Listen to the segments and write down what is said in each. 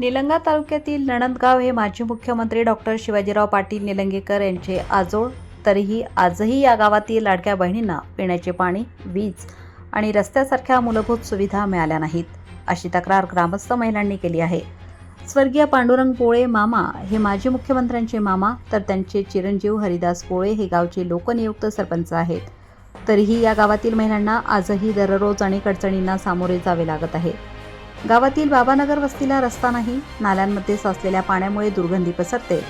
निलंगा तालुक्यातील नणंदगाव हे माजी मुख्यमंत्री डॉक्टर शिवाजीराव पाटील निलंगेकर यांचे आजोळ. तरीही आजही या गावातील लाडक्या बहिणींना पिण्याचे पाणी वीज आणि रस्त्यासारख्या मूलभूत सुविधा मिळाल्या नाहीत अशी तक्रार ग्रामस्थ महिलांनी केली आहे. स्वर्गीय पांडुरंग पोळे मामा हे माजी मुख्यमंत्र्यांचे मामा तर त्यांचे चिरंजीव हरिदास पोळे हे गावचे लोकनियुक्त सरपंच आहेत. तरीही या गावातील महिलांना आजही दररोज अनेक अडचणींना सामोरे जावे लागत आहे. गावातील बाबानगर वस्तीला रस्ता नाही नाल्यांमध्ये साचलेल्या पाण्यामुळे दुर्गंधी पसरते.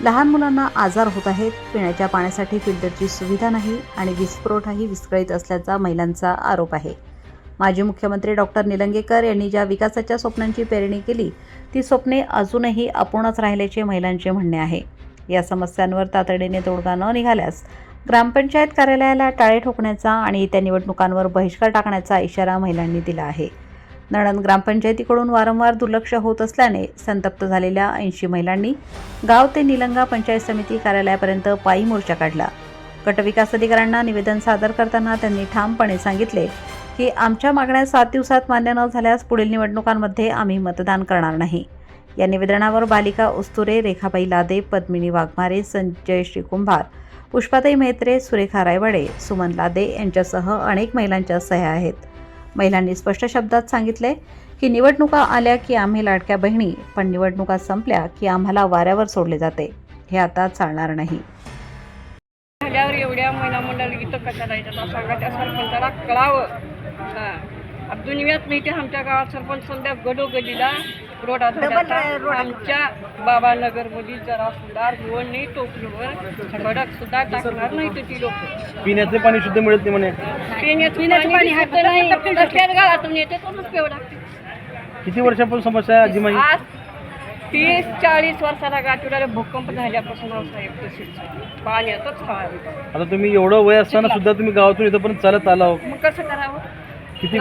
लहान मुलांना आजार होत आहेत. पिण्याच्या पाण्यासाठी फिल्टरची सुविधा नाही आणि वीज पुरवठाही विस्कळीत असल्याचा महिलांचा आरोप आहे. माजी मुख्यमंत्री डॉक्टर निलंगेकर यांनी ज्या विकासाच्या स्वप्नांची पेरणी केली ती स्वप्ने अजूनही अपूर्णच राहिल्याचे महिलांचे म्हणणे आहे. या समस्यांवर तातडीने तोडगा न निघाल्यास ग्रामपंचायत कार्यालयाला टाळे ठोकण्याचा आणि येत्या निवडणुकांवर बहिष्कार टाकण्याचा इशारा महिलांनी दिला आहे. नणंद ग्रामपंचायतीकडून वारंवार दुर्लक्ष होत असल्याने संतप्त झालेल्या ऐंशी महिलांनी गाव ते निलंगा पंचायत समिती कार्यालयापर्यंत पायी मोर्चा काढला. गटविकास अधिकाऱ्यांना निवेदन सादर करताना त्यांनी ठामपणे सांगितले की आमच्या मागण्या सात दिवसात मान्य न झाल्यास पुढील निवडणुकांमध्ये आम्ही मतदान करणार नाही. या निवेदनावर बालिका उस्तुरे रेखाबाई लादे पद्मिनी वाघमारे संजय श्रीकुंभार पुष्पाताई मेहत्रे सुरेखा रायवाडे सुमन लादे यांच्यासह अनेक महिलांच्या सह्या आहेत. महिलांनी स्पष्ट शब्दात सांगितले की निवडणुका आल्या की आम्ही लाडक्या बहिणी पण निवडणुका संपल्या की आम्हाला वाऱ्यावर सोडले जाते. हे आता चालणार नाही. झाल्यावर एवढ्या महिला मंडळ इथं कशाला येतात? असं सांगा त्या सरपंचाला कळावं. हां. अजून वेळात माहिती आमच्या गावात सरपंच सध्या गडोगडीला रोड आमच्या बाबानगरमध्ये जरा सुद्धा रोड नाही टोपलीवर खडक सुद्धा टाकणार नाही तर ती लोक. पिण्याचे पाणी शुद्ध मिळत नाही म्हणे. पिण्याचं पाणी हात नाही. कसल्याच गावातून येते कोणच पेव लागते. किती वर्षापासून समस्या आहे आजी माई आज तीस चाळीस वर्षाला गाठीला भूकंप झाल्यापासून अहो साहेब तशीच पाण्यातच खावा आता तुम्ही एवढं वय असताना सुद्धा तुम्ही गावातून इथपर्यंत चालत आला हो मग कसं करावं? किती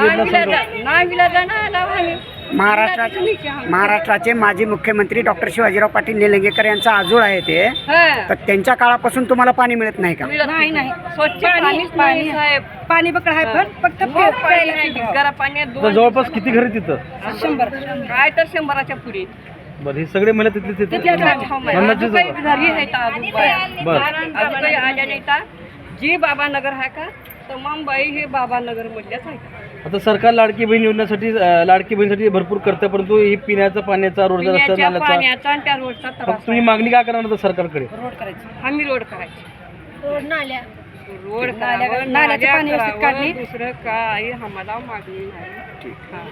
महाराष्ट्राचे महाराष्ट्राचे माजी मुख्यमंत्री डॉक्टर शिवाजीराव पाटील निलंगेकर यांचा आजोळ आहे ते. हा. तर त्यांच्या काळापासून तुम्हाला पाणी मिळत नाही का? नाही नाही. स्वच्छ पाणीच नाही साहेब पाणी बकड आहे पण फक्त गरा पाण्यात दोन जवळपास किती घरी तिथं? शंभर. काय तर शंभराच्या पुढे. बरं हे सगळे महिला तिथले तिथे. अजून काही जवळ. घरी आहेत अजून बाया. बरं. अजून काही आल्या नाही का जी बाबानगर आहे का तमाम बाई हे बाबानगर मधल्याच आहेत. आता सरकार लाडकी बहीण योजनेसाठी अं, लाडकी बहीणसाठी भरपूर करतं परंतु ही पिण्याचा पाण्याचा रोडचा रस्ता पिण्याच्या नाल्याचा पाण्याचा आणि त्या रोडचा त्रास फक्त तुम्ही मागणी काय करणार आता सरकारकडे? रोड करायची. आम्ही रोड करायची. रोड नाल्या. रोड नाल्या- करावं, नाल्याचं नाल्या पाणी व्यवस्थित करावं, काढणे. दुसरं काय आम्हाला मागणी नाही. हा.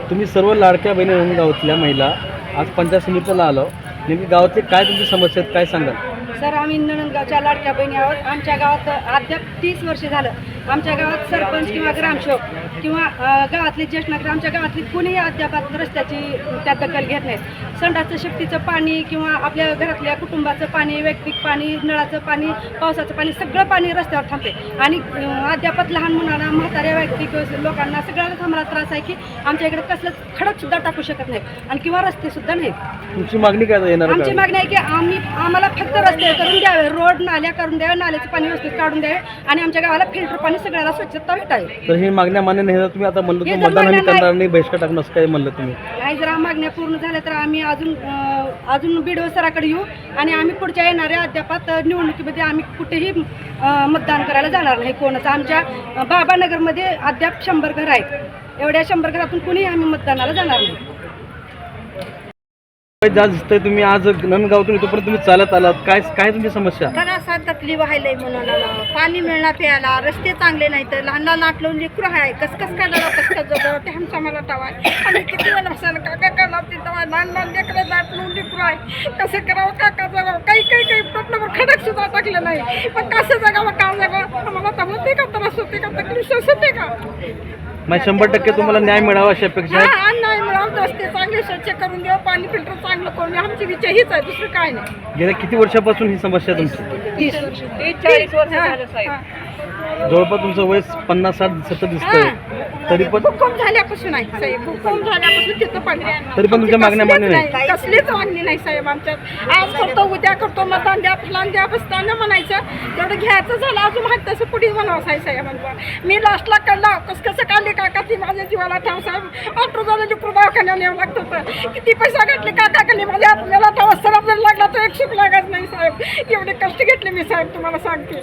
तुम्ही सर्व लाडक्या बहिणी म्हणून गावातल्या महिला आज पंचायत समितीला आलो. नेमकी गावातले काय तुमची समस्या आहेत काय सांगाल? सर आम्ही नणंदगावच्या लाडक्या बहिणी आहोत. आमच्या गावात अद्याप तीस वर्ष झालं. आमच्या गावात सरपंच किंवा ग्रामसेवक किंवा गावातले ज्येष्ठ नागरिक आमच्या गावातली कोणीही अद्याप रस्त्याची त्यात दखल घेत नाहीत. संडासचं शेपटीचं पाणी किंवा आपल्या घरातल्या कुटुंबाचं पाणी वैयक्तिक पाणी नळाचं पाणी पावसाचं पाणी सगळं पाणी रस्त्यावर थांबते. आणि अद्यापत लहान मुलांना म्हाताऱ्या वैयक्तिक लोकांना सगळ्यांना आम्हाला त्रास आहे की आमच्या इकडे कसलंच खडक सुद्धा टाकू शकत नाही आणि किंवा रस्ते सुद्धा नाहीत. तुमची मागणी काय येणार आमची मागणी आहे की आम्ही आम्हाला फक्त रस्ते करून द्यावे. रोड नाल्या करून द्यावे नाल्याचं पाणी व्यवस्थित काढून द्यावे आणि आमच्या गावाला फिल्टर पाणी सगळ्याला स्वच्छता भेटावी. तर ही मागण्या मान्य नाही झाल्या, तुम्ही आता म्हणलं हे तर जर मतदान आम्ही करणार नाही बहिष्कार टाकणं असं काय म्हणलं तुम्ही? नाही जर आम्ही मागण्या पूर्ण झाल्या तर आम्ही अजून अं, अजून बीडीओ सराकडे येऊ आणि आम्ही पुढच्या येणाऱ्या अद्यापात निवडणुकीमध्ये आम्ही कुठेही अं, मतदान करायला जाणार नाही. कोणाचं आमच्या अं, बाबानगरमध्ये अद्याप शंभर घर आहेत. एवढ्या शंभर घरातून कुणीही आम्ही मतदानाला जाणार नाही. दिसतंय तुम्ही? आज नंदगावतून इथपर्यंत तुम्ही चालत आलात. काय काय तुमची समस्या? असा तकलीफ व्हायलंय म्हणून पाणी मिळणार प्यायला रस्ते चांगले नाही तर लहान लहान आटलं लेकरं आहे कस कस काढायला कस कस जवळ ते आमचा मला टावाय आणि किती वेळ असेल काका करणार ते तेव्हा? लहान लहान लेकरं दाटलून लेकरं आहे कसं करावं काका जगावं काही काही काही प्रॉब्लेम खडक सुद्धा टाकलं नाही. पण कसं जगावं का जगावं? आम्हाला तर होते का त्रास? होते का तकलीफ? होते का? मग शंभर टक्के तुम्हाला न्याय मिळावा अशी अपेक्षा आहे? मिळावं रस्ते चांगले स्वच्छ करून द्यावं पाणी फिल्टर चांगलं करून द्यावं. आमची विचार हीच आहे दुसरं काय नाही. गेल्या किती वर्षापासून ही समस्या तुमची? तीस चाळीस वर्ष झालं साहेब. जवळपास तुमचं वय पन्नास साठ सत्तर दिसतंय. तरी पण हुकूम झाल्यापासून आहे साहेब हुकूम झाल्यापासून तिथं पण तरी पण तुमच्या मागण्या मान्य नाही? कसलीच मागणी नाही. साहेब आमच्यात. आज करतो उद्या करतो मतदान द्या फलान द्या बसताना म्हणायचं तेवढं घ्यायचं झालं अजून माहीत तसं पुढे म्हणावं साहेब साहेबांचं मी लास्टला काढला कसं कसं काढली काका ती माझ्या जीवाला ठाव साहेब. ऑटो झालं लिकरू दवाखान्याला यावं लागत होतं. किती पैसा घातले काका कडे माझ्या आपल्याला ठाव सराफ जर लागला तर एक सुख लागत नाही साहेब. एवढे कष्ट घेतले मी साहेब तुम्हाला सांगते.